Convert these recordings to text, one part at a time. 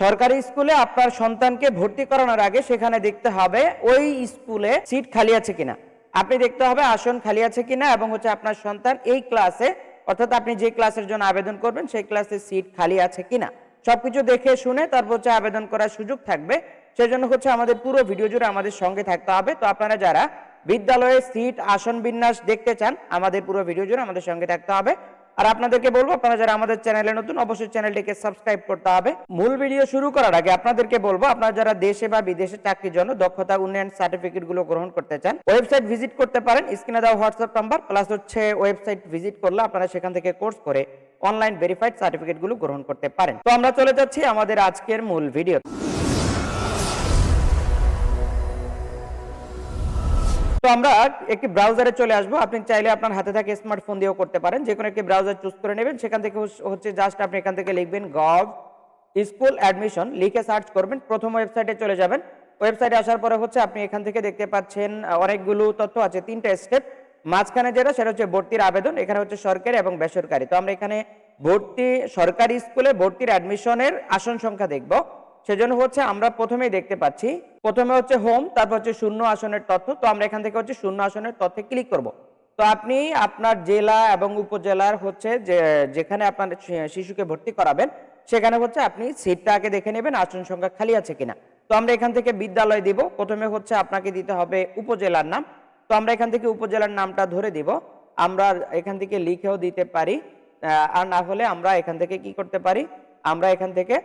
সরকারি স্কুলে আপনার সন্তানকে ভর্তি করানোর আগে সেখানে দেখতে হবে ওই স্কুলে সিট খালি আছে কিনা। আপনি দেখতে হবে আসন খালি আছে কিনা এবং হচ্ছে আপনার সন্তান এই ক্লাসে, অর্থাৎ আপনি যে ক্লাসের জন্য আবেদন করবেন সেই ক্লাসে সিট খালি আছে কিনা। সবকিছু দেখে শুনে তারপর হচ্ছে আবেদন করার সুযোগ থাকবে। সেজন্য হচ্ছে আমাদের পুরো ভিডিও জুড়ে আমাদের সঙ্গে থাকতে হবে। তো আপনারা যারা বিদ্যালয়ে সিট, আসন বিন্যাস দেখতে চান, আমাদের পুরো ভিডিও জুড়ে আমাদের সঙ্গে থাকতে হবে। আর আপনাদেরকে বলব, আপনারা যারা আমাদের চ্যানেলে নতুন, অবশ্যই চ্যানেলটিকে সাবস্ক্রাইব করতে হবে। মূল ভিডিও শুরু করার আগে আপনাদেরকে বলব, আপনারা যারা দেশে বা বিদেশে চাকরির জন্য দক্ষতা, উন্নয়ন সার্টিফিকেটগুলো গ্রহণ করতে চান ওয়েবসাইট ভিজিট করতে পারেন। স্ক্রিনে দেওয়া হোয়াটসঅ্যাপ নাম্বার প্লাস হচ্ছে ওয়েবসাইট ভিজিট করলে আপনারা সেখান থেকে কোর্স করে অনলাইন ভেরিফাইড সার্টিফিকেটগুলো গ্রহণ করতে পারেন। তো আমরা চলে যাচ্ছি আমাদের আজকের মূল ভিডিও তো আমরা একটি ব্রাউজারে চলে আসব। আপনি চাইলে আপনার হাতে থাকে স্মার্টফোন দিয়েও করতে পারেন। যে কোনো একটি ব্রাউজার চুজ করে নেবেন। সেখান থেকে হচ্ছে- জাস্ট আপনি এখান থেকে লিখবেন গভ স্কুল অ্যাডমিশন লিখে সার্চ করবেন। প্রথম ওয়েবসাইটে চলে যাবেন। ওয়েবসাইটে আসার পরে হচ্ছে আপনি এখান থেকে দেখতে পাচ্ছেন অনেকগুলো তথ্য আছে। তিনটা স্টেপ মাঝখানে যেটা, সেটা হচ্ছে ভর্তির আবেদন। এখানে হচ্ছে সরকারি এবং বেসরকারি। তো আমরা এখানে ভর্তি সরকারি স্কুলে ভর্তির অ্যাডমিশনের আসন সংখ্যা দেখব। সেজন্য হচ্ছে আমরা প্রথমেই দেখতে পাচ্ছি, প্রথমে হচ্ছে হোম, তারপর হচ্ছে শূন্য আসনের তথ্য। তো আমরা এখান থেকে হচ্ছে শূন্য আসনের তথ্যে ক্লিক করব। তো আপনি আপনার জেলা এবং উপজেলার হচ্ছে যে, যেখানে আপনার শিশুকে ভর্তি করাবেন, সেখানে হচ্ছে আপনি সিটটা আগে দেখে নেবেন, আসন সংখ্যা খালি আছে কিনা। তো আমরা এখান থেকে বিদ্যালয় দিব, প্রথমে হচ্ছে আপনাকে দিতে হবে উপজেলার নাম। তো আমরা এখান থেকে উপজেলার নামটা ধরে দিব। আমরা এখান থেকে লিখেও দিতে পারি আর না হলে আমরা এখান থেকে কি করতে পারি? আমরা এখান থেকে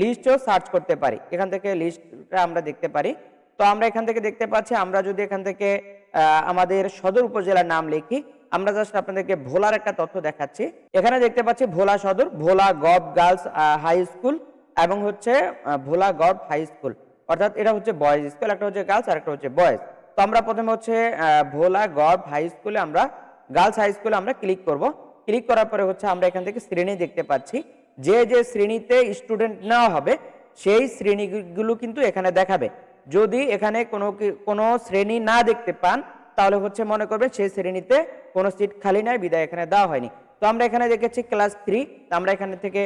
লিস্টও সার্চ করতে পারি। এখান থেকে লিস্টটা আমরা দেখতে পারি। তো আমরা এখান থেকে দেখতে পাচ্ছি, আমরা যদি এখান থেকে আমাদের সদর উপজেলার নাম লিখি, আমরা জাস্ট আপনাদেরকে ভোলার একটা তথ্য দেখাচ্ছি। এখানে দেখতে পাচ্ছি Bhola Sadar, Bhola gov girls high school এবং হচ্ছে ভোলা গভ হাই স্কুল অর্থাৎ এটা হচ্ছে বয়েজ স্কুল একটা হচ্ছে গার্লস আর একটা হচ্ছে বয়েজ তো আমরা প্রথমে হচ্ছে ভোলা গভ হাই স্কুলে আমরা গার্লস হাই স্কুলে আমরা ক্লিক করব। ক্লিক করার পরে হচ্ছে আমরা এখান থেকে শ্রেণি দেখতে পাচ্ছি। যে যে শ্রেণীতে স্টুডেন্ট নেওয়া হবে, সেই শ্রেণীগুলো কিন্তু এখানে দেখাবে। যদি এখানে কোনো কোনো শ্রেণি না দেখতে পান, তাহলে হচ্ছে মনে করবেন সেই শ্রেণীতে কোনো সিট খালি নাই, বিদায় এখানে দেওয়া হয়নি। তো আমরা এখানে দেখেছি ক্লাস থ্রি আমরা এখানে থেকে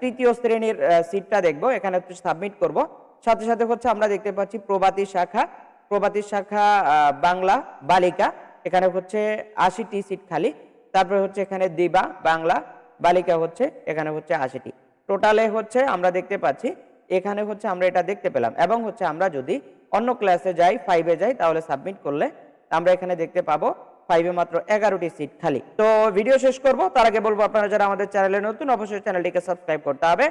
তৃতীয় শ্রেণির সিটটা দেখব, এখানে সাবমিট করব। সাথে সাথে হচ্ছে আমরা দেখতে পাচ্ছি প্রভাতী শাখা প্রভাতী শাখা বাংলা বালিকা, এখানে হচ্ছে আশিটি সিট খালি। তারপরে হচ্ছে এখানে দিবা, বাংলা বালিকা হচ্ছে, এখানে হচ্ছে আশিটি। টোটালে হচ্ছে আমরা দেখতে পাচ্ছি, এখানে হচ্ছে আমরা এটা দেখতে পেলাম। এবং হচ্ছে আমরা যদি অন্য ক্লাসে যাই ফাইভে যাই, তাহলে সাবমিট করলে আমরা এখানে দেখতে পাবো ফাইভে মাত্র এগারোটি সিট খালি। তো ভিডিও শেষ করব, তার আগে বলব আপনারা যারা আমাদের চ্যানেলে নতুন, অবশ্যই চ্যানেলটিকে সাবস্ক্রাইব করতে হবে।